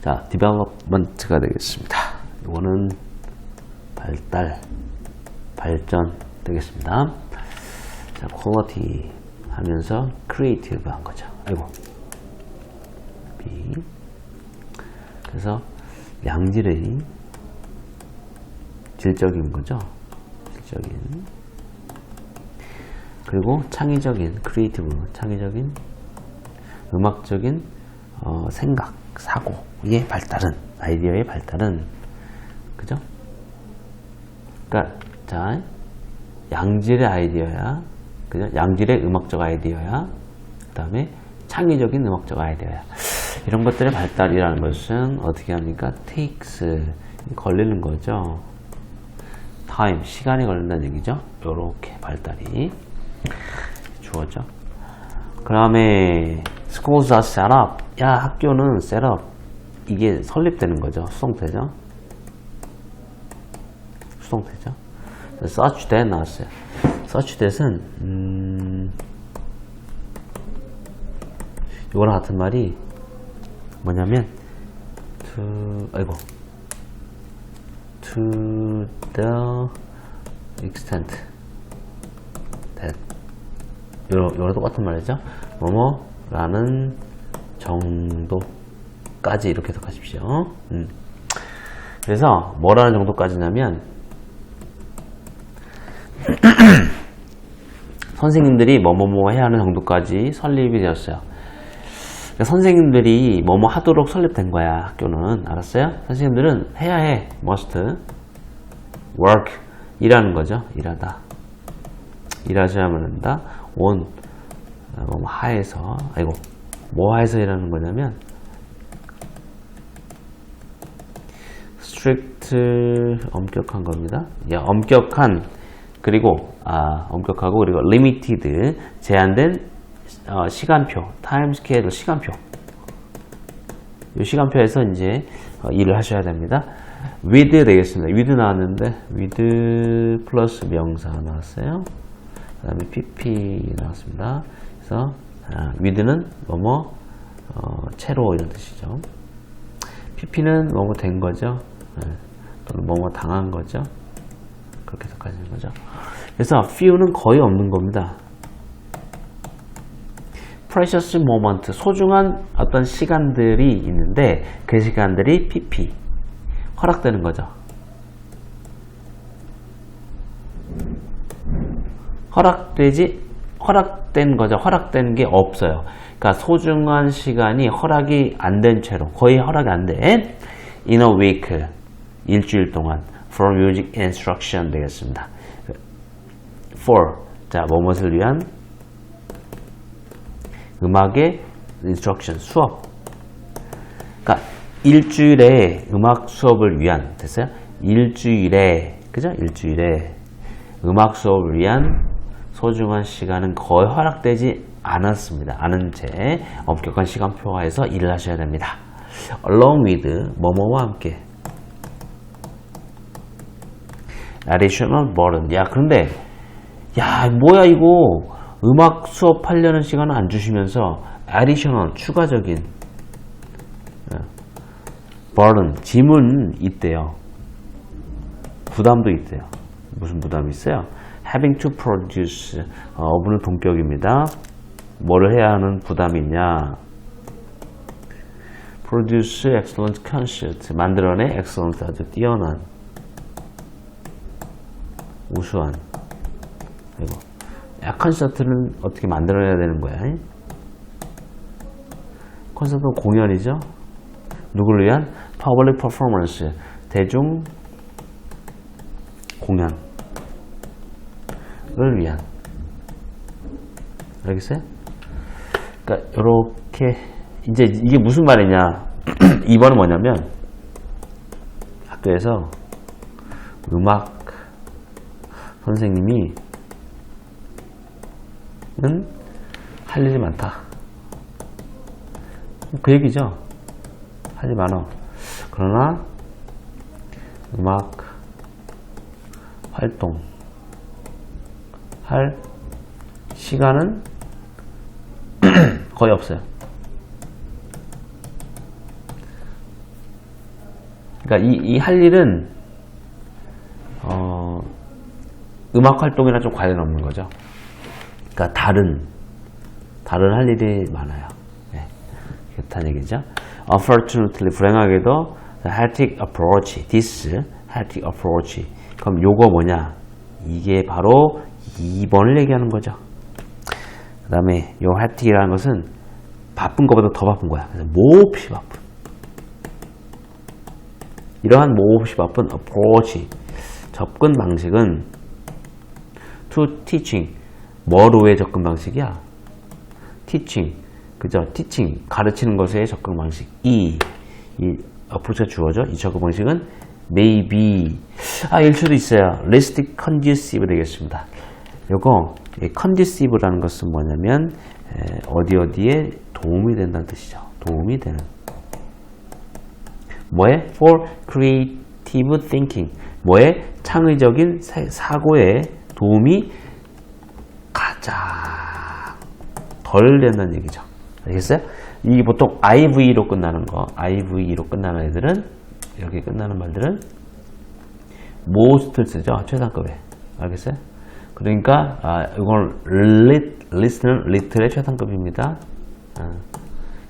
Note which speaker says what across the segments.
Speaker 1: 자, development가 되겠습니다. 이거는 발달, 발전 되겠습니다. 자, quality 하면서 creative 한 거죠. 아이고. B. 그래서 양질의 질적인 거죠. 질적인. 그리고 창의적인, 크리에이티브, 창의적인, 음악적인 어, 생각, 사고의 발달은, 아이디어의 발달은, 그죠? 그러니까, 자, 양질의 아이디어야, 그죠? 양질의 음악적 아이디어야, 그 다음에 창의적인 음악적 아이디어야. 이런 것들의 발달이라는 것은 어떻게 합니까? takes, 걸리는 거죠. time, 시간이 걸린다는 얘기죠. 요렇게 발달이 주어져. 그 다음에 schools are set up. 야, 학교는 up. 이게 설립되는 거죠. 수동태죠. 수동태죠. such that 나왔어요. such that은 음, 이거랑 같은 말이 뭐냐면 to 아이고 to the extent that 요러, 요러 똑같은 말이죠 뭐뭐라는 정도까지 이렇게 해석하십시오. 음. 그래서 뭐라는 정도까지냐면 선생님들이 뭐뭐뭐 해야 하는 정도까지 설립이 되었어요. 그러니까 선생님들이 뭐뭐 하도록 설립된 거야 학교는. 알았어요? 선생님들은 해야 해 must work 일하는 거죠. 일하다. 일하셔야만 한다. on 어, 뭐 하에서 아이고 뭐 하에서 일하는 거냐면 strict 엄격한 겁니다 야, 엄격한 그리고 아 엄격하고 그리고 limited 제한된 어, 시간표, 타임 스케일 시간표. 이 시간표에서 이제 어, 일을 하셔야 됩니다. with 되겠습니다. with 나왔는데 with 플러스 명사 나왔어요. 그 다음에 pp 나왔습니다. 그래서 아, with는 뭐뭐 어, 채로 이런 뜻이죠. pp는 뭐뭐 된 거죠. 네. 또는 뭐뭐 당한 거죠. 그렇게 해석하시는 거죠. 그래서 few는 거의 없는 겁니다. precious moment, 소중한 어떤 시간들이 있는데 그 시간들이 pp, 허락되는 거죠. 허락되지, 허락 된 거죠. 허락된 게 없어요. 그러니까 소중한 시간이 허락이 안 된 채로, 거의 허락이 안 된 in a week, 일주일 동안 for music instruction 되겠습니다. for, 자, 뭐뭇을 위한 음악의 인스트럭션 수업. 그러니까 일주일에 음악 수업을 위한 됐어요? 일주일에 그죠? 일주일에 음악 수업을 위한 소중한 시간은 거의 허락되지 않았습니다. 않은 채 엄격한 시간표화에서 일을 하셔야 됩니다. along with 뭐뭐와 함께 additional burden. 야 그런데 야 뭐야 이거 음악 수업하려는 시간을 안 주시면서 additional 추가적인 burden 짐은 있대요. 부담도 있대요. 무슨 부담이 있어요? Having to produce 어, 어분의 동격입니다. 뭐를 해야 하는 부담이 있냐? produce excellent concert 만들어내 excellent 아주 뛰어난 우수한 이거 야, 콘서트는 어떻게 만들어야 되는 거야? 콘서트는 공연이죠. 누구를 위한? public performance 대중 공연 을 위한 알겠어요? 그러니까 이렇게 이제 이게 무슨 말이냐? 2번은 뭐냐면 학교에서 음악 선생님이 는할 일이 많다. 그 얘기죠. 하지 마어 그러나 음악 활동 할 시간은 거의 없어요. 그러니까 이, 이 할 일은 어, 음악 활동이랑 좀 관련 없는 거죠. 그러니까 다른 다른 할 일이 많아요. 네. 그렇다는 얘기죠. Unfortunately, 불행하게도 the hectic approach, this hectic approach. 그럼 요거 뭐냐? 이게 바로 2번을 얘기하는 거죠. 그 다음에 요 hectic이라는 것은 바쁜 것보다 더 바쁜 거야. 그래서 몹시 바쁜. 이러한 몹시 바쁜 approach, 접근 방식은 to teaching, 뭐로의 접근 방식이야? teaching, 그죠? teaching, 가르치는 것의 접근 방식. 이, 이 approach가 주어져. 이 접근 방식은 maybe, 아, 일 수도 있어요. less conducive 되겠습니다. 요거, 이 conducive라는 것은 뭐냐면, 에, 어디 어디에 도움이 된다는 뜻이죠. 도움이 되는. 뭐에? for creative thinking. 뭐에? 창의적인 사- 사고에 도움이 가장 덜 된다는 얘기죠. 알겠어요? 이게 보통 IV로 끝나는 거, IV로 끝나는 애들은, 이렇게 끝나는 말들은 most를 쓰죠. 최상급에. 알겠어요? 그러니까, 아, 이걸 lit, list는 little의 최상급입니다. 아,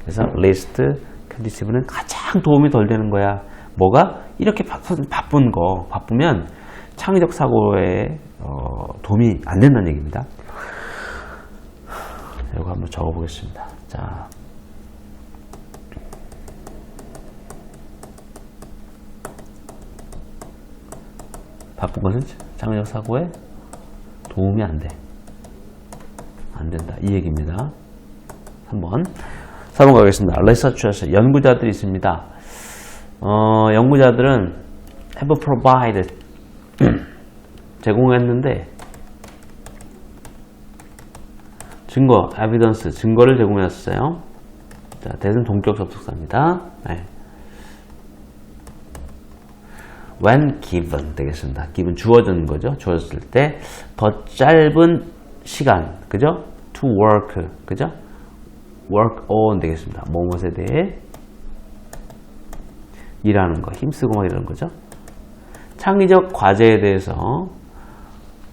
Speaker 1: 그래서 list, conditive는 가장 도움이 덜 되는 거야. 뭐가? 이렇게 바, 바쁜 거, 바쁘면 창의적 사고에 어, 도움이 안 된다는 얘기입니다. 이거 한번 적어보겠습니다. 자. 바쁜 것은 창의적 사고에 도움이 안 돼. 안 된다. 이 얘기입니다. 3번. 4번 가겠습니다. researchers, 연구자들이 있습니다. 어, 연구자들은 have provided, 제공했는데, 증거, evidence, 증거를 제공했어요. 자, 대신 동격 접속사입니다. 네. When given 되겠습니다. given 주어진 거죠. 주어졌을 때 더 짧은 시간, 그죠? to work, 그죠? work on 되겠습니다. 무엇에 대해 일하는 거, 힘쓰고 막 이러는 거죠. 창의적 과제에 대해서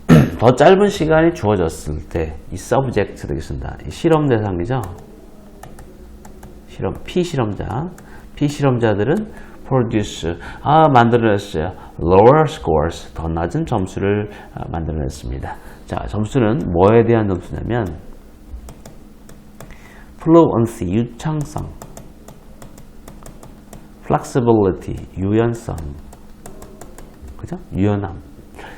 Speaker 1: 더 짧은 시간이 주어졌을 때 이 subject 되겠습니다. 이 실험 대상이죠. 실험, 피실험자. 피실험자들은 produce, 아, 만들어냈어요. lower scores, 더 낮은 점수를 아, 만들어냈습니다. 자, 점수는 뭐에 대한 점수냐면 fluency, 유창성, flexibility, 유연성, 그죠? 유연함.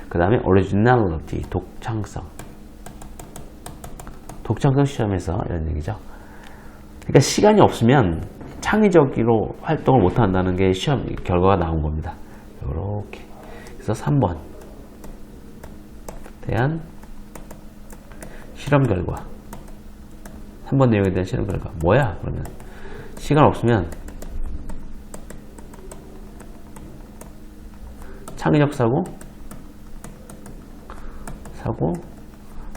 Speaker 1: 그 다음에 originality, 독창성. 독창성 시험에서 이런 얘기죠. 그러니까 시간이 없으면 창의적으로 활동을 못 한다는 게 시험 결과가 나온 겁니다. 이렇게. 그래서 3번. 대한 실험 결과. 3번 내용에 대한 실험 결과. 뭐야, 그러면? 시간 없으면 창의적 사고, 사고,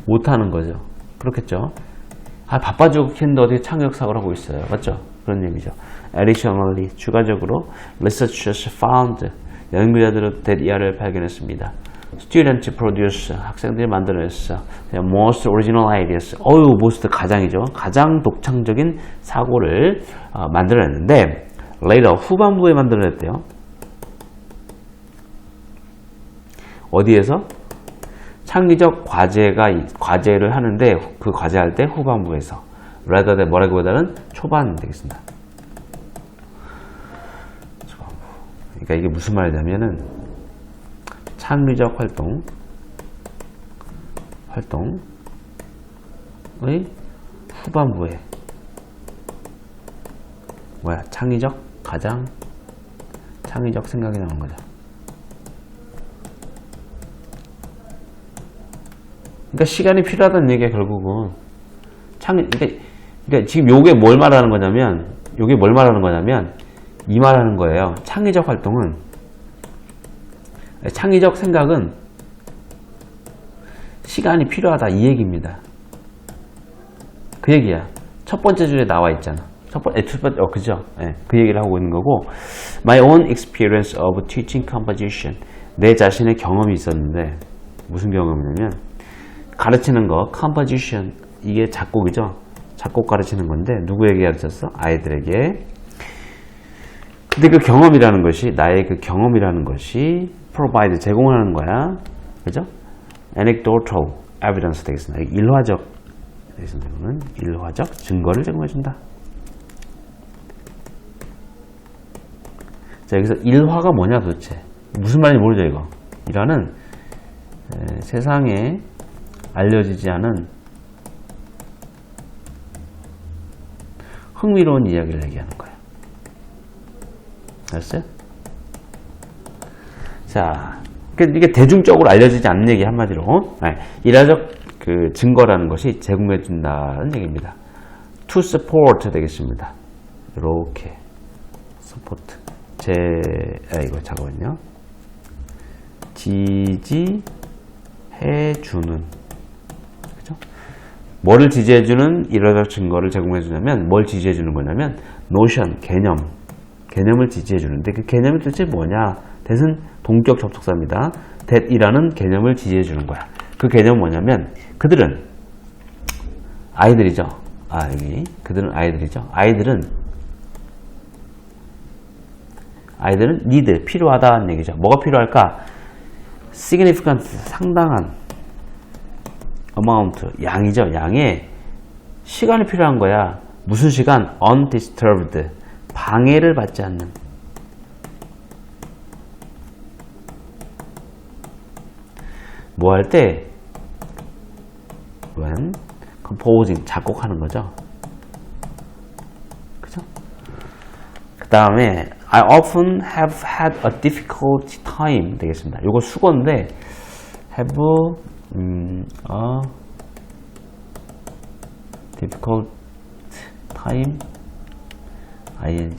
Speaker 1: 못하는 거죠. 그렇겠죠. 아, 바빠 죽겠는데 어떻게 창의적 사고를 하고 있어요. 맞죠? 그런 얘기죠. Additionally, 추가적으로, researchers found, 연구자들은 대리아를 발견했습니다. Students produce, 학생들이 만들어냈어. Most original ideas. 어유, most 가장이죠. 가장 독창적인 사고를 어, 만들어냈는데, later, 후반부에 만들어냈대요. 어디에서? 창의적 과제가 이- 과제를 하는데 그 과제할 때 후반부에서 rather than 뭐라기보다는 초반 되겠습니다. 그러니까 이게 무슨 말이냐면은 창의적 활동 활동의 후반부에 뭐야 창의적 가장 창의적 생각이 나오는 거죠. 그러니까 시간이 필요하다는 얘기야 결국은 창 그러니까, 그러니까 지금 요게 뭘 말하는 거냐면 요게 뭘 말하는 거냐면 이 말하는 거예요. 창의적 활동은 창의적 생각은 시간이 필요하다 이 얘기입니다. 그 얘기야. 첫 번째 줄에 나와 있잖아. 첫 번째, 첫 번째, 어, 그죠? 예, 그 얘기를 하고 있는 거고, my own experience of teaching composition. 내 자신의 경험이 있었는데, 무슨 경험이냐면, 가르치는 거, composition. 이게 작곡이죠? 작곡 가르치는 건데, 누구에게 가르쳤어? 아이들에게. 근데 그 경험이라는 것이, 나의 그 경험이라는 것이, provide, 제공하는 거야. 그죠? anecdotal evidence 되겠습니다. 일화적, 되겠습니다. 일화적 증거를 제공해 준다. 자, 여기서 일화가 뭐냐 도대체? 무슨 말인지 모르죠, 이거. 일화는 에, 세상에 알려지지 않은 흥미로운 이야기를 얘기하는 거예요. 알았어요? 자, 그 이게 대중적으로 알려지지 않는 얘기 한마디로 네, 일화적 그 증거라는 것이 제공해 준다는 얘기입니다. to support 되겠습니다. 이렇게 support 제 아, 이거 잠깐만요. 지지해 주는? 뭐를 지지해 주는 일화적 증거를 제공해 주냐면 뭘 지지해 주는 거냐면 노션 개념 개념을 지지해 주는데 그 개념이 도대체 뭐냐? that은 동격 접속사입니다. that이라는 개념을 지지해 주는 거야. 그 개념은 뭐냐면 그들은 아이들이죠. 아 여기 그들은 아이들이죠. 아이들은 아이들은 need 필요하다는 얘기죠. 뭐가 필요할까? significant 상당한 amount 양이죠. 양의 시간이 필요한 거야. 무슨 시간? undisturbed 방해를 받지 않는 뭐 할 때 when composing 작곡하는 거죠. 그죠? 그 다음에 I often have had a difficult time 되겠습니다. 이거 수건데 have 음, a difficult time ing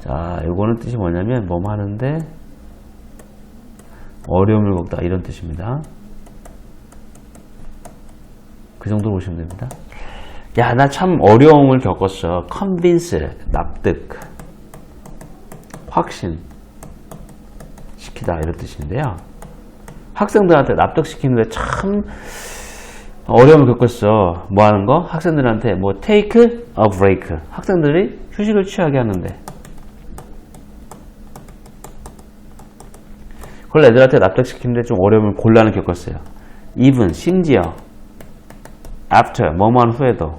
Speaker 1: 자, 요거는 뜻이 뭐냐면 뭐 하는데 어려움을 겪다 이런 뜻입니다. 그 정도로 보시면 됩니다. 야, 나 참 어려움을 겪었어. convince, 납득, 확신, 시키다 이런 뜻인데요. 학생들한테 납득시키는데 참 어려움을 겪었어. 뭐 하는 거? 학생들한테 뭐 take a break. 학생들이 휴식을 취하게 하는데. 그걸 애들한테 납득시키는데 좀 어려움을 곤란을 겪었어요. even, 심지어 after, 뭐뭐한 후에도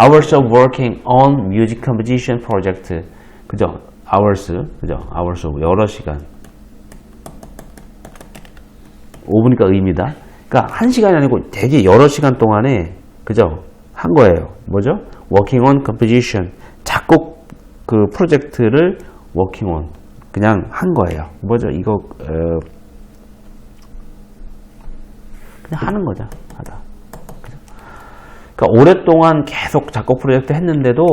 Speaker 1: hours of working on music composition project 그죠? hours, 그죠? hours of 여러 시간 5분이니까 의미다. 그러니까 한 시간이 아니고 되게 여러 시간 동안에 그죠? 한 거예요. 뭐죠? working on composition 작곡 그 프로젝트를 working on 그냥 한 거예요. 뭐죠? 이거 어, 그냥 하는 거죠. 하다. 그러니까 오랫동안 계속 작곡 프로젝트 했는데도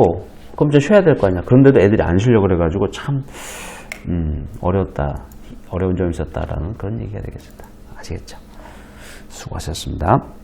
Speaker 1: 그럼 좀 쉬어야 될 거 아니야. 그런데도 애들이 안 쉬려고 그래가지고 참 음, 어려웠다. 어려운 점이 있었다라는 그런 얘기가 되겠습니다. 아시겠죠? 수고하셨습니다.